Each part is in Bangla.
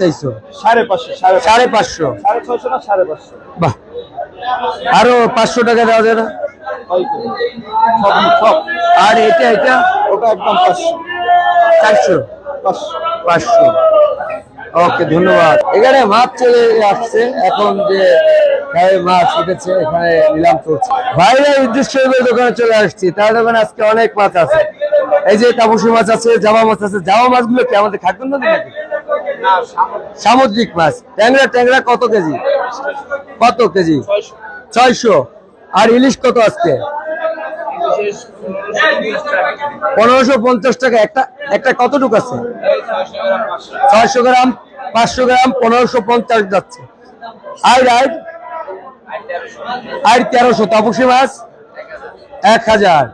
চাইছো? সাড়ে পাঁচশো সাড়ে সাড়ে পাঁচশো? সাড়ে ছয়শো না সাড়ে পাঁচশো? বাহ। আরও পাঁচশো টাকা দেওয়া যায় না? আর এটা এটা? ওটা একদম পাঁচশো। চারশো? পাঁচশো। ওকে ধন্যবাদ। এখানে মাছ চলে আসছে। এখন যে মাছ উঠেছে এখানে নিলাম চলছে। ভাইরা উদ্দেশ্য দোকানে চলে আসছি। তার দোকানে আজকে অনেক মাছ আছে। এই যে কাপুসি মাছ আছে জামা মাছ আছে। জামা মাছগুলো কি আমাদের খাদ্য নদী নাকি? সামুদ্রিক মাছ। ট্যাংরা ট্যাংরা কত কেজি? কত কেজি? ছয়শো। আর ইলিশ কত আজকে? পনেরোশো পঞ্চাশ টাকা। একটা একটা কতটুকু আছে? ছয়শো গ্রাম, পাঁচশো গ্রাম, পনেরোশো পঞ্চাশ যাচ্ছে। আর আর আর তেরোশো। তাপসী মাছ? এক হাজার।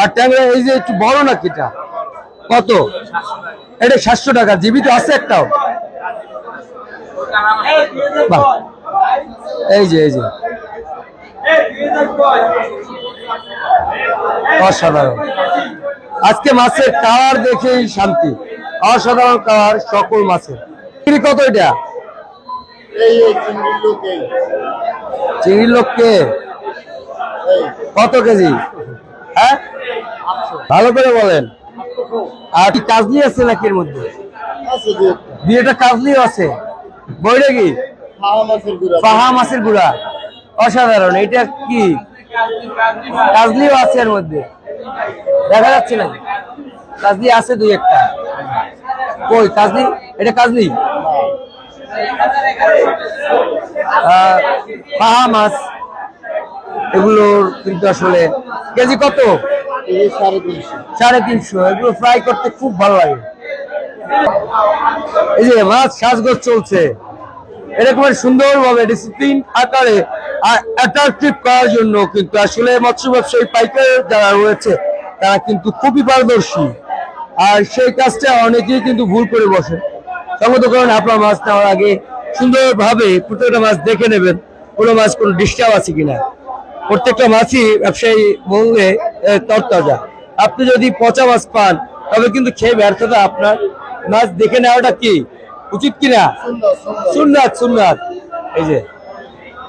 আর ট্যাংরা, এই যে একটু বড় নাকি এটা? কত? এটা সাতশো টাকা জীবিত আছে একটাও। এই যে এই যে। অসাধারণ। আজকে মাছের কালার দেখেই শান্তি। অসাধারণ কালার সকল মাছের। কত এটা? চিংড়ির লোক লোককে কত কেজি? হ্যাঁ? ভালো করে বলেন। আর কাজলি আছে নাকি এর মধ্যে? বিয়েটা কাজলিও আছে। বইটা কি? পাহা মাছের গুড়া। অসাধারণ। এটা কি? কাজলিও আছে এর মধ্যে। দেখা যাচ্ছে নাকি? কাজলি আছে দুই একটা। কই কাজলি? এটা কাজলি? পাহা মাছ। এগুলোর কিন্তু আসলে কেজি কত? সাড়ে তিনশো। এগুলো ফ্রাই করতে খুব ভালো লাগে। এই যে মাছ সাজগোজ চলছে। এরকম সুন্দর ভাবে ডিসিপ্লিন আকারে করার জন্য কিন্তু আসলে মৎস্য ব্যবসায়ী পাইকার যারা রয়েছে তারা কিন্তু খুবই পারদর্শী। আর সেই কাজটা অনেকেই কিন্তু ভুল করে বসে। সঙ্গত কারণে আপনার মাছ নেওয়ার আগে সুন্দরভাবে প্রত্যেকটা মাছ দেখে নেবেন কোনো মাছ কোনো ডিস্টার্ব আছে কিনা। প্রত্যেকটা মাছই ব্যবসায়ী এ, তরতাজা। আপনি যদি পচা মাছ পান তবে কিন্তু খেয়ে ব্যর্থতা আপনার। মাছ দেখে নেওয়াটা কি? উচিত কিনা সুন্দর সুন্দর। সুন্দর সুন্দর এই যে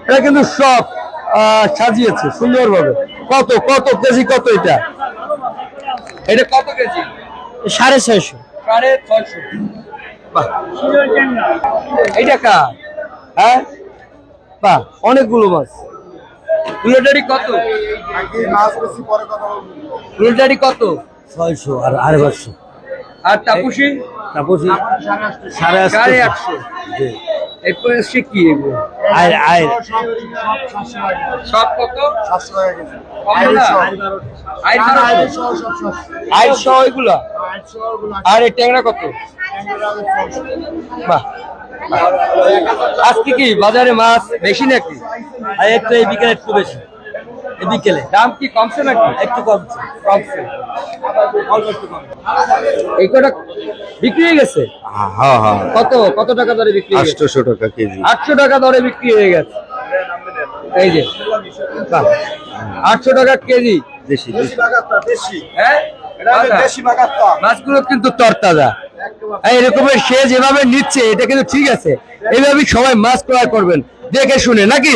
এটা কিন্তু সব আহ, সাজিয়েছে সুন্দরভাবে। কত কত কেজি কত এটা? এটা কত কেজি? সাড়ে ছয়শো। সাড়ে ছয়শো। এইটা কার? হ্যাঁ? বাহ অনেকগুলো মাছ। কুলোটারি কত? আগে মাছ বেশি পরে কথা বলব? কুলোটারি কত? ছয়শো আর আড়াই পাঁচশো। আর তাপসী? তারপর সাড়ে সাড়ে আটশো এরপরে সে কি আয় আয়। সব কত? বারোশো? সহ এগুলো? আর এই ট্যাংরা কত? বাহ। আজকে কি বাজারে মাছ বেশি নাকি? আর একটু এই বিকেলে একটু বেশি। এই বিকেলে। দাম কি কমছে নাকি? একটু কমছে। কমছে। এই কটা বিক্রি হয়ে গেছে? হ্যাঁ হ্যাঁ কত? কত টাকা দরে বিক্রি হয়ে গেছে? টাকা কেজি। আটশো টাকা দরে বিক্রি হয়ে গেছে। এই যে বাহ। আটশো টাকা কেজি। দেশি দেশি। বেশি হ্যাঁ? এটা হলো বাজার। দেশি বাগাত্তা মাছগুলো কিন্তু তরতাজা। এই এরকমের সে যেভাবে নিচ্ছে এটা কিন্তু ঠিক আছে। এইভাবেই সবাই মাছ ক্রয় করবেন। দেখে শুনে নাকি?